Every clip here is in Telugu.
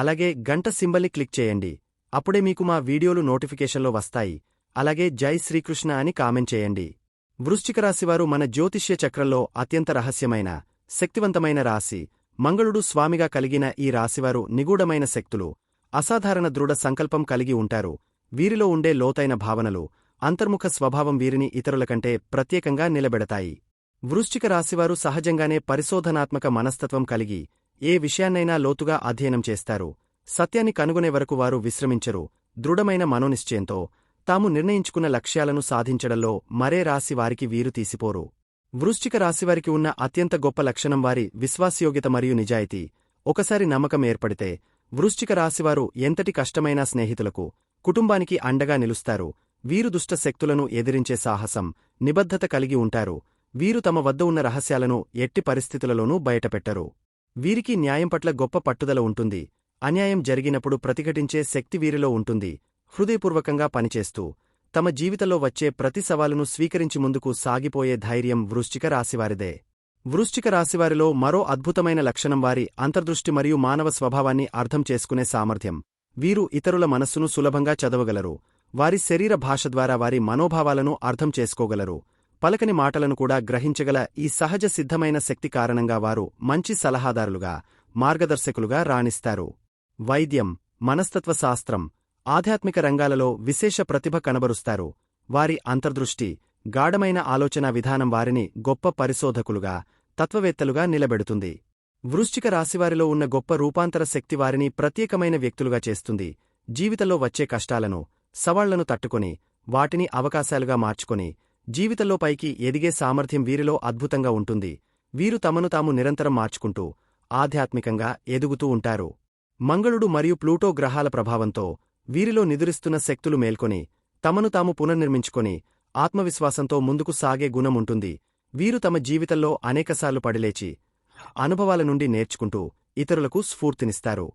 అలాగే గంట సింబల్ని క్లిక్ చేయండి. అప్పుడే మీకు మా వీడియోలు నోటిఫికేషన్లో వస్తాయి. అలాగే జై శ్రీకృష్ణ అని కామెంట్ చేయండి. వృశ్చిక రాశివారు మన జ్యోతిష్య చక్రంలో అత్యంత రహస్యమైన శక్తివంతమైన రాశి. మంగళుడు స్వామిగా కలిగిన ఈ రాశివారు నిగూఢమైన శక్తులు. అసాధారణ దృఢ సంకల్పం కలిగి ఉంటారు. వీరిలో ఉండే లోతైన భావనలు అంతర్ముఖ స్వభావం వీరిని ఇతరుల కంటే ప్రత్యేకంగా నిలబెడతాయి. వృశ్చిక రాశివారు సహజంగానే పరిశోధనాత్మక మనస్తత్వం కలిగి ఏ విషయాన్నైనా లోతుగా అధ్యయనం చేస్తారు. సత్యాన్ని కనుగొనే వరకు వారు విశ్రమించరు. దృఢమైన మనోనిశ్చయంతో తాము నిర్ణయించుకున్న లక్ష్యాలను సాధించడంలో మరే రాశి వారికి వీరు తీసిపోరు. వృశ్చిక రాశివారికి ఉన్న అత్యంత గొప్ప లక్షణం వారి విశ్వాసయోగ్యత మరియు నిజాయితీ. ఒకసారి నమ్మకం ఏర్పడితే వృశ్చిక రాశివారు ఎంతటి కష్టమైన స్నేహితులకు కుటుంబానికి అండగా నిలుస్తారు. వీరు దుష్ట శక్తులను ఎదిరించే సాహసం నిబద్ధత కలిగి ఉంటారు. వీరు తమ వద్ద ఉన్న రహస్యాలను ఎట్టి పరిస్థితులలోనూ బయటపెట్టరు. వీరికి న్యాయం పట్ల గొప్ప పట్టుదల ఉంటుంది. అన్యాయం జరిగినప్పుడు ప్రతిఘటించే శక్తి వీరిలో ఉంటుంది. హృదయపూర్వకంగా పనిచేస్తూ తమ జీవితంలో వచ్చే ప్రతి సవాలును స్వీకరించి ముందుకు సాగిపోయే ధైర్యం వృశ్చిక రాశివారిదే. వృశ్చిక రాశివారిలో మరో అద్భుతమైన లక్షణం వారి అంతర్దృష్టి మరియు మానవ స్వభావాన్ని అర్థం చేసుకునే సామర్థ్యం. వీరు ఇతరుల మనస్సును సులభంగా చదవగలరు. వారి శరీర భాష ద్వారా వారి మనోభావాలను అర్థం చేసుకోగలరు. పలకని మాటలను కూడా గ్రహించగల ఈ సహజ సిద్ధమైన శక్తి కారణంగా వారు మంచి సలహాదారులుగా మార్గదర్శకులుగా రాణిస్తారు. వైద్యం మనస్తత్వ శాస్త్రం ఆధ్యాత్మిక రంగాలలో విశేష ప్రతిభ కనబరుస్తారు. వారి అంతర్దృష్టి గాఢమైన ఆలోచనా విధానం వారిని గొప్ప పరిశోధకులుగా తత్వవేత్తలుగా నిలబెడుతుంది. వృశ్చిక రాశివారిలో ఉన్న గొప్ప రూపాంతర శక్తి వారిని ప్రత్యేకమైన వ్యక్తులుగా చేస్తుంది. జీవితంలో వచ్చే కష్టాలను సవాళ్ళను తట్టుకొని వాటిని అవకాశాలుగా మార్చుకొని జీవితంలో పైకి ఎదిగే సామర్థ్యం వీరిలో అద్భుతంగా ఉంటుంది. వీరు తమను తాము నిరంతరం మార్చుకుంటూ ఆధ్యాత్మికంగా ఎదుగుతూ ఉంటారు. మంగళుడు మరియు ప్లూటో గ్రహాల ప్రభావంతో వీరిలో నిదురిస్తున్న శక్తులు మేల్కొని తమను తాము పునర్నిర్మించుకొని ఆత్మవిశ్వాసంతో ముందుకు సాగే గుణముంటుంది వీరు తమ జీవితంలో అనేకసార్లు పడిలేచి అనుభవాల నుండి నేర్చుకుంటూ ఇతరులకు స్ఫూర్తినిస్తారు.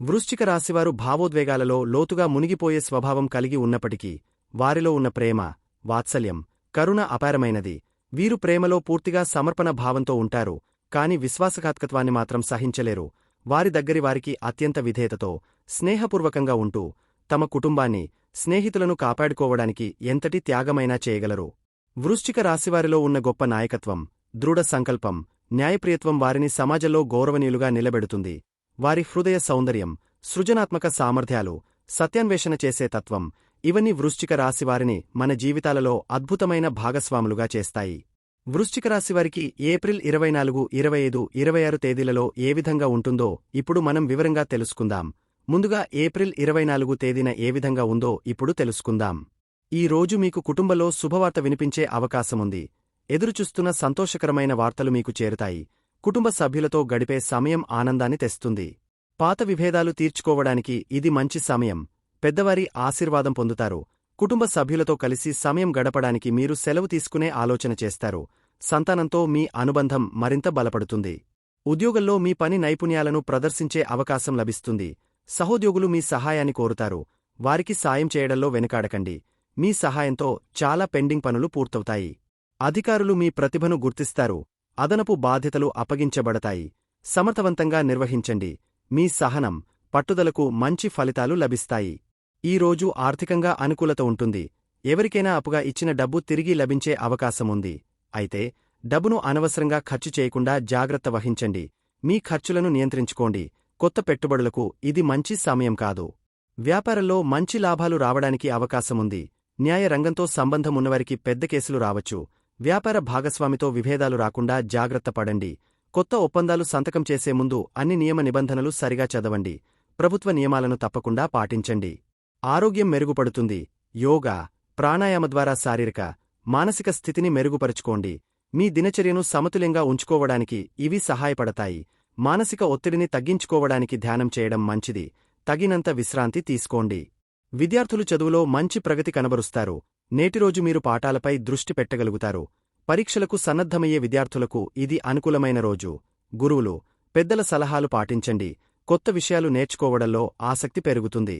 వృశ్చిక రాశివారు భావోద్వేగాలలో లోతుగా మునిగిపోయే స్వభావం కలిగి ఉన్నప్పటికీ వారిలో ఉన్న ప్రేమ వాత్సల్యం కరుణ అపారమైనది. వీరు ప్రేమలో పూర్తిగా సమర్పణ భావంతో ఉంటారు కాని విశ్వాసఘాతకత్వాన్ని మాత్రం సహించలేరు. వారి దగ్గరి వారికి అత్యంత విధేయతతో స్నేహపూర్వకంగా ఉంటూ తమ కుటుంబాన్ని స్నేహితులను కాపాడుకోవడానికి ఎంతటి త్యాగమైనా చేయగలరు. వృశ్చిక రాశివారిలో ఉన్న గొప్ప నాయకత్వం దృఢ సంకల్పం న్యాయప్రియత్వం వారిని సమాజంలో గౌరవనీయులుగా నిలబెడుతుంది. వారి హృదయ సౌందర్యం సృజనాత్మక సామర్థ్యాలు సత్యాన్వేషణ చేసే తత్వం ఇవన్నీ వృశ్చిక రాశివారిని మన జీవితాలలో అద్భుతమైన భాగస్వాములుగా చేస్తాయి. వృశ్చిక రాశివారికి ఏప్రిల్ ఇరవై నాలుగు ఇరవై ఐదు ఇరవై ఆరు తేదీలలో ఏ విధంగా ఉంటుందో ఇప్పుడు మనం వివరంగా తెలుసుకుందాం. ముందుగా ఏప్రిల్ ఇరవై నాలుగు తేదీన ఏ విధంగా ఉందో ఇప్పుడు తెలుసుకుందాం. ఈ రోజు మీకు కుటుంబంలో శుభవార్త వినిపించే అవకాశముంది. ఎదురుచూస్తున్న సంతోషకరమైన వార్తలు మీకు చేరుతాయి. కుటుంబ సభ్యులతో గడిపే సమయం ఆనందాన్ని తెస్తుంది. పాత విభేదాలు తీర్చుకోవడానికి ఇది మంచి సమయం. పెద్దవారి ఆశీర్వాదం పొందుతారు. కుటుంబ సభ్యులతో కలిసి సమయం గడపడానికి మీరు సెలవు తీసుకునే ఆలోచన చేస్తారు. సంతానంతో మీ అనుబంధం మరింత బలపడుతుంది. ఉద్యోగంలో మీ పని నైపుణ్యాలను ప్రదర్శించే అవకాశం లభిస్తుంది. సహోద్యోగులు మీ సహాయాన్ని కోరుతారు. వారికి సాయం చేయడంలో వెనుకాడకండి. మీ సహాయంతో చాలా పెండింగ్ పనులు పూర్తవుతాయి. అధికారులు మీ ప్రతిభను గుర్తిస్తారు. అదనపు బాధ్యతలు అప్పగించబడతాయి. సమర్థవంతంగా నిర్వహించండి. మీ సహనం పట్టుదలకు మంచి ఫలితాలు లభిస్తాయి. ఈ రోజు ఆర్థికంగా అనుకూలత ఉంటుంది. ఎవరికైనా అప్పుగా ఇచ్చిన డబ్బు తిరిగి లభించే అవకాశముంది. అయితే డబ్బును అనవసరంగా ఖర్చు చేయకుండా జాగ్రత్త వహించండి. మీ ఖర్చులను నియంత్రించుకోండి. కొత్త పెట్టుబడులకు ఇది మంచి సమయం కాదు. వ్యాపారంలో మంచి లాభాలు రావడానికి అవకాశముంది. న్యాయ రంగంతో సంబంధం ఉన్నవారికి పెద్ద కేసులు రావచ్చు. వ్యాపార భాగస్వామితో విభేదాలు రాకుండా జాగ్రత్త పడండి. కొత్త ఒప్పందాలు సంతకం చేసే ముందు అన్ని నియమ నిబంధనలు సరిగా చదవండి. ప్రభుత్వ నియమాలను తప్పకుండా పాటించండి. ఆరోగ్యం మెరుగుపడుతుంది. యోగా ప్రాణాయామ ద్వారా శారీరక మానసిక స్థితిని మెరుగుపరుచుకోండి. మీ దినచర్యను సమతుల్యంగా ఉంచుకోవడానికి ఇవి సహాయపడతాయి. మానసిక ఒత్తిడిని తగ్గించుకోవడానికి ధ్యానం చేయడం మంచిది. తగినంత విశ్రాంతి తీసుకోండి. విద్యార్థులు చదువులో మంచి ప్రగతి కనబరుస్తారు. నేటిరోజు మీరు పాఠాలపై దృష్టి పెట్టగలుగుతారు. పరీక్షలకు సన్నద్ధమయ్యే విద్యార్థులకు ఇది అనుకూలమైన రోజు. గురువులు పెద్దల సలహాలు పాటించండి. కొత్త విషయాలు నేర్చుకోవడంలో ఆసక్తి పెరుగుతుంది.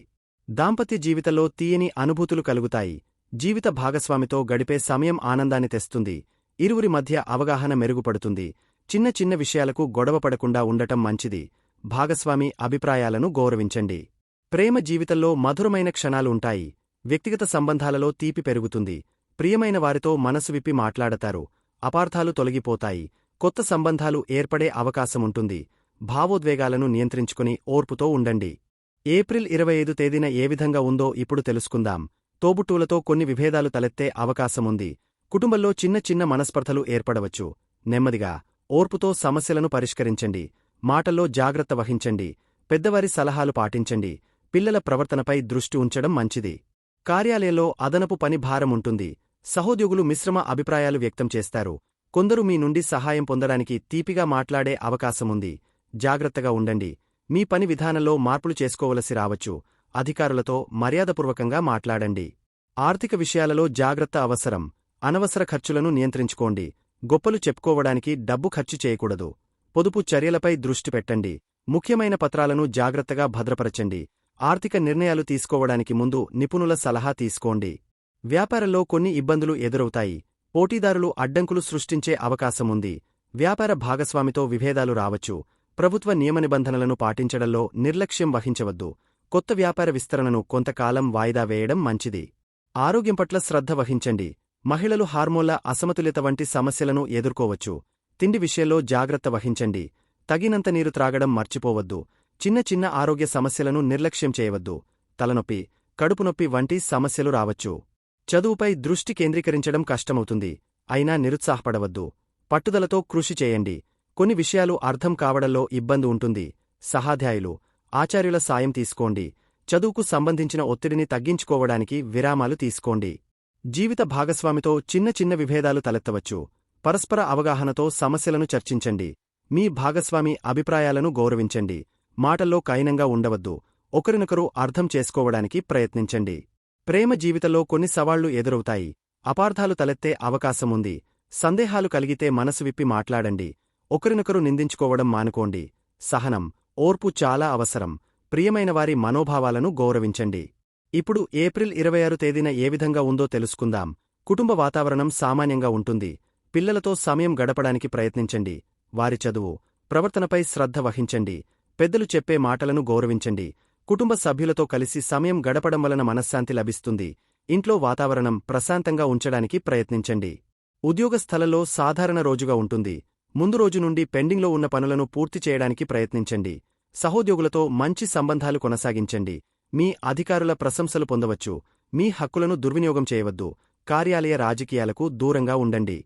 దాంపత్య జీవితంలో తీయని అనుభూతులు కలుగుతాయి. జీవిత భాగస్వామితో గడిపే సమయం ఆనందాన్ని తెస్తుంది. ఇరువురి మధ్య అవగాహన మెరుగుపడుతుంది. చిన్న చిన్న విషయాలకు గొడవపడకుండా ఉండటం మంచిది. భాగస్వామి అభిప్రాయాలను గౌరవించండి. ప్రేమ జీవితంలో మధురమైన క్షణాలు ఉంటాయి. వ్యక్తిగత సంబంధాలలో తీపి పెరుగుతుంది. ప్రియమైన వారితో మనసు విప్పి మాట్లాడతారు. అపార్థాలు తొలగిపోతాయి. కొత్త సంబంధాలు ఏర్పడే అవకాశముంటుంది. భావోద్వేగాలను నియంత్రించుకుని ఓర్పుతో ఉండండి. ఏప్రిల్ ఇరవై ఐదు తేదీన ఏ విధంగా ఉందో ఇప్పుడు తెలుసుకుందాం. తోబుట్టువులతో కొన్ని విభేదాలు తలెత్తే అవకాశముంది. కుటుంబంలో చిన్న చిన్న మనస్పర్ధలు ఏర్పడవచ్చు. నెమ్మదిగా ఓర్పుతో సమస్యలను పరిష్కరించండి. మాటల్లో జాగ్రత్త వహించండి. పెద్దవారి సలహాలు పాటించండి. పిల్లల ప్రవర్తనపై దృష్టి ఉంచడం మంచిది. కార్యాలయంలో అదనపు పని భారముంటుంది సహోద్యోగులు మిశ్రమ అభిప్రాయాలు వ్యక్తం చేస్తారు. కొందరు మీ నుండి సహాయం పొందడానికి తీపిగా మాట్లాడే అవకాశముంది. జాగ్రత్తగా ఉండండి. మీ పని విధానంలో మార్పులు చేసుకోవలసి రావచ్చు. అధికారులతో మర్యాదపూర్వకంగా మాట్లాడండి. ఆర్థిక విషయాలలో జాగ్రత్త అవసరం. అనవసర ఖర్చులను నియంత్రించుకోండి. గొప్పలు చెప్పుకోవడానికి డబ్బు ఖర్చు చేయకూడదు. పొదుపు చర్యలపై దృష్టి పెట్టండి. ముఖ్యమైన పత్రాలను జాగ్రత్తగా భద్రపరచండి. ఆర్థిక నిర్ణయాలు తీసుకోవడానికి ముందు నిపుణుల సలహా తీసుకోండి. వ్యాపారంలో కొన్ని ఇబ్బందులు ఎదురవుతాయి. పోటీదారులు అడ్డంకులు సృష్టించే అవకాశముంది. వ్యాపార భాగస్వామితో విభేదాలు రావచ్చు. ప్రభుత్వ నియమనిబంధనలను పాటించడంలో నిర్లక్ష్యం వహించవద్దు. కొత్త వ్యాపార విస్తరణను కొంతకాలం వాయిదా వేయడం మంచిది. ఆరోగ్యం పట్ల శ్రద్ధ వహించండి. మహిళలు హార్మోన్ల అసమతులిత వంటి సమస్యలను ఎదుర్కోవచ్చు. తిండి విషయంలో జాగ్రత్త వహించండి. తగినంత నీరు త్రాగడం మర్చిపోవద్దు. చిన్న చిన్న ఆరోగ్య సమస్యలను నిర్లక్ష్యం చేయవద్దు. తలనొప్పి కడుపునొప్పి వంటి సమస్యలు రావచ్చు. చదువుపై దృష్టి కేంద్రీకరించడం కష్టమవుతుంది. అయినా నిరుత్సాహపడవద్దు. పట్టుదలతో కృషి చేయండి. కొన్ని విషయాలు అర్థం కావడంలో ఇబ్బంది ఉంటుంది. సహాధ్యాయులు ఆచార్యుల సాయం తీసుకోండి. చదువుకు సంబంధించిన ఒత్తిడిని తగ్గించుకోవడానికి విరామాలు తీసుకోండి. జీవిత భాగస్వామితో చిన్న చిన్న విభేదాలు తలెత్తవచ్చు. పరస్పర అవగాహనతో సమస్యలను చర్చించండి. మీ భాగస్వామి అభిప్రాయాలను గౌరవించండి. మాటల్లో కైనంగా ఉండవద్దు. ఒకరినొకరు అర్థం చేసుకోవడానికి ప్రయత్నించండి. ప్రేమ జీవితంలో కొన్ని సవాళ్ళు ఎదురవుతాయి. అపార్థాలు తలెత్తే అవకాశముంది. సందేహాలు కలిగితే మనసు విప్పి మాట్లాడండి. ఒకరినొకరు నిందించుకోవడం మానుకోండి. సహనం ఓర్పు చాలా అవసరం. ప్రియమైన వారి మనోభావాలను గౌరవించండి. ఇప్పుడు ఏప్రిల్ ఇరవై ఆరు తేదీన ఏ విధంగా ఉందో తెలుసుకుందాం. కుటుంబ వాతావరణం సామాన్యంగా ఉంటుంది. పిల్లలతో సమయం గడపడానికి ప్రయత్నించండి. వారి చదువు ప్రవర్తనపై శ్రద్ధ వహించండి. పెద్దలు చెప్పే మాటలను గౌరవించండి. కుటుంబ సభ్యులతో కలిసి సమయం గడపడం వలన మనశ్శాంతి లభిస్తుంది. ఇంట్లో వాతావరణం ప్రశాంతంగా ఉంచడానికి ప్రయత్నించండి. ఉద్యోగ స్థలంలో సాధారణ రోజుగా ఉంటుంది. ముందు రోజు నుండి పెండింగ్లో ఉన్న పనులను పూర్తి చేయడానికి ప్రయత్నించండి. సహోద్యోగులతో మంచి సంబంధాలు కొనసాగించండి. మీ అధికారుల ప్రశంసలు పొందవచ్చు. మీ హక్కులను దుర్వినియోగం చేయవద్దు. కార్యాలయ రాజకీయాలకు దూరంగా ఉండండి.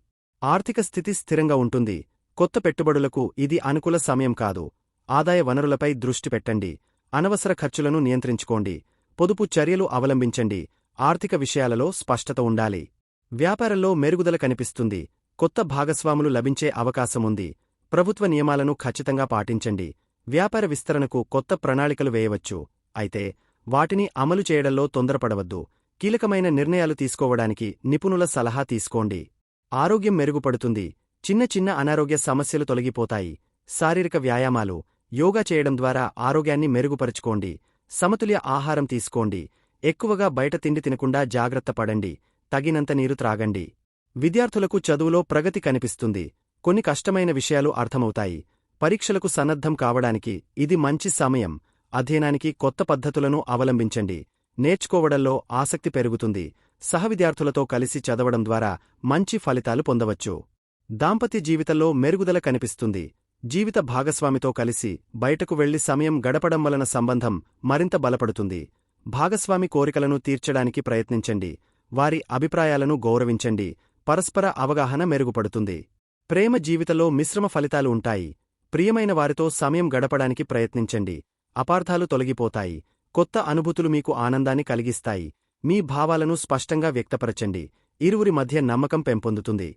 ఆర్థిక స్థితి స్థిరంగా ఉంటుంది. కొత్త పెట్టుబడులకు ఇది అనుకూల సమయం కాదు. ఆదాయ వనరులపై దృష్టి పెట్టండి. అనవసర ఖర్చులను నియంత్రించుకోండి. పొదుపు చర్యలు అవలంబించండి. ఆర్థిక విషయాలలో స్పష్టత ఉండాలి. వ్యాపారంలో మెరుగుదల కనిపిస్తుంది. కొత్త భాగస్వాములు లభించే అవకాశముంది. ప్రభుత్వ నియమాలను ఖచ్చితంగా పాటించండి. వ్యాపార విస్తరణకు కొత్త ప్రణాళికలు వేయవచ్చు. అయితే వాటిని అమలు చేయడంలో తొందరపడవద్దు. కీలకమైన నిర్ణయాలు తీసుకోవడానికి నిపుణుల సలహా తీసుకోండి. ఆరోగ్యం మెరుగుపడుతుంది. చిన్న చిన్న అనారోగ్య సమస్యలు తొలగిపోతాయి. శారీరక వ్యాయామాలు యోగా చేయడం ద్వారా ఆరోగ్యాన్ని మెరుగుపరుచుకోండి. సమతుల్య ఆహారం తీసుకోండి. ఎక్కువగా బయట తిండి తినకుండా జాగ్రత్త పడండి. తగినంత నీరు త్రాగండి. విద్యార్థులకు చదువులో ప్రగతి కనిపిస్తుంది. కొన్ని కష్టమైన విషయాలు అర్థమవుతాయి. పరీక్షలకు సన్నద్ధం కావడానికి ఇది మంచి సమయం. అధ్యయనానికి కొత్త పద్ధతులను అవలంబించండి. నేర్చుకోవడంలో ఆసక్తి పెరుగుతుంది. సహవిద్యార్థులతో కలిసి చదవడం ద్వారా మంచి ఫలితాలు పొందవచ్చు. దాంపత్య జీవితంలో మెరుగుదల కనిపిస్తుంది. జీవిత భాగస్వామితో కలిసి బయటకు వెళ్ళి సమయం గడపడం వలన సంబంధం మరింత బలపడుతుంది. భాగస్వామి కోరికలను తీర్చడానికి ప్రయత్నించండి. వారి అభిప్రాయాలను గౌరవించండి. పరస్పర అవగాహన మెరుగుపడుతుంది. ప్రేమ జీవితంలో మిశ్రమ ఫలితాలు ఉంటాయి. ప్రియమైన వారితో సమయం గడపడానికి ప్రయత్నించండి. అపార్థాలు తొలగిపోతాయి. కొత్త అనుభూతులు మీకు ఆనందాన్ని కలిగిస్తాయి. మీ భావాలను స్పష్టంగా వ్యక్తపరచండి. ఇరువురి మధ్య నమ్మకం పెంపొందుతుంది.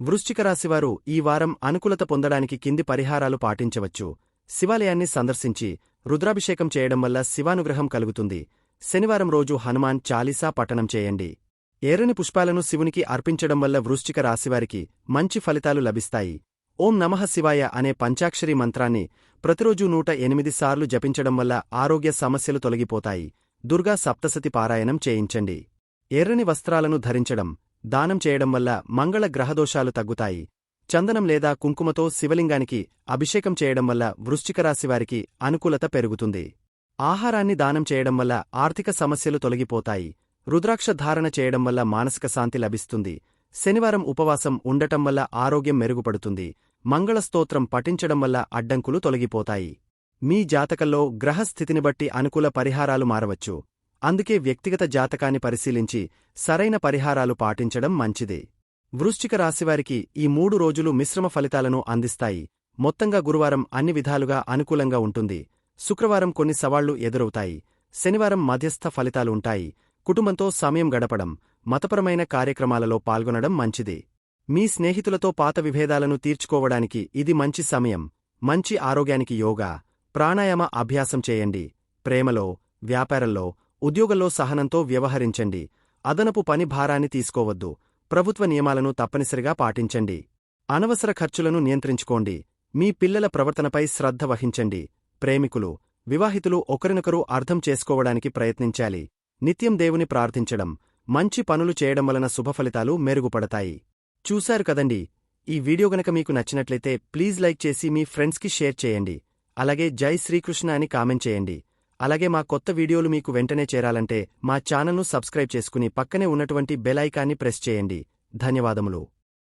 వృశ్చికరాశివారు ఈ వారం అనుకూలత పొందడానికి కింది పరిహారాలు పాటించవచ్చు. శివాలయాన్ని సందర్శించి రుద్రాభిషేకం చేయడం వల్ల శివానుగ్రహం కలుగుతుంది. శనివారం రోజు హనుమాన్ చాలీసా పఠనం చేయండి. ఎర్రని పుష్పాలను శివునికి అర్పించడం వల్ల వృశ్చిక రాశివారికి మంచి ఫలితాలు లభిస్తాయి. ఓం నమః శివాయ అనే పంచాక్షరి మంత్రాన్ని ప్రతిరోజూ నూట ఎనిమిది సార్లు జపించడం వల్ల ఆరోగ్య సమస్యలు తొలగిపోతాయి. దుర్గా సప్తసతి పారాయణం చేయించండి. ఎర్రని వస్త్రాలను ధరించడం దానం చేయడం వల్ల మంగళ గ్రహదోషాలు తగ్గుతాయి. చందనం లేదా కుంకుమతో శివలింగానికి అభిషేకం చేయడం వల్ల వృశ్చికరాశివారికి అనుకూలత పెరుగుతుంది. ఆహారాన్ని దానం చేయడం వల్ల ఆర్థిక సమస్యలు తొలగిపోతాయి. రుద్రాక్ష ధారణ చేయడం వల్ల మానసిక శాంతి లభిస్తుంది. శనివారం ఉపవాసం ఉండటం వల్ల ఆరోగ్యం మెరుగుపడుతుంది. మంగళస్తోత్రం పఠించడం వల్ల అడ్డంకులు తొలగిపోతాయి. మీ జాతకంలో గ్రహస్థితిని బట్టి అనుకూల పరిహారాలు మారవచ్చు. అందుకే వ్యక్తిగత జాతకాన్ని పరిశీలించి సరైన పరిహారాలు పాటించడం మంచిదే. వృశ్చిక రాశివారికి ఈ మూడు రోజులు మిశ్రమ ఫలితాలను అందిస్తాయి. మొత్తంగా గురువారం అన్ని విధాలుగా అనుకూలంగా ఉంటుంది. శుక్రవారం కొన్ని సవాళ్ళు ఎదురవుతాయి. శనివారం మధ్యస్థ ఫలితాలుంటాయి కుటుంబంతో సమయం గడపడం మతపరమైన కార్యక్రమాలలో పాల్గొనడం మంచిది. మీ స్నేహితులతో పాత విభేదాలను తీర్చుకోవడానికి ఇది మంచి సమయం మంచి ఆరోగ్యానికి యోగా ప్రాణాయామ అభ్యాసం చేయండి. ప్రేమలో వ్యాపారంలో ఉద్యోగంలో సహనంతో వ్యవహరించండి. అదనపు పని భారాన్ని తీసుకోవద్దు. ప్రభుత్వ నియమాలను తప్పనిసరిగా పాటించండి. అనవసర ఖర్చులను నియంత్రించుకోండి. మీ పిల్లల ప్రవర్తనపై శ్రద్ధ వహించండి. ప్రేమికులు వివాహితులు ఒకరినొకరు అర్థం చేసుకోవడానికి ప్రయత్నించాలి. నిత్యం దేవుని ప్రార్థించడం మంచి పనులు చేయడం వలన శుభఫలితాలు మెరుగుపడతాయి. చూశారు కదండి? ఈ వీడియో గనక మీకు నచ్చినట్లయితే ప్లీజ్ లైక్ చేసి మీ ఫ్రెండ్స్కి షేర్ చేయండి. అలాగే జై శ్రీకృష్ణ అని కామెంట్ చేయండి. అలాగే మా కొత్త వీడియోలు మీకు వెంటనే చేరాలంటే మా ఛానల్ను సబ్స్క్రైబ్ చేసుకుని పక్కనే ఉన్నటువంటి బెల్ ఐకాన్ని ప్రెస్ చేయండి. ధన్యవాదములు.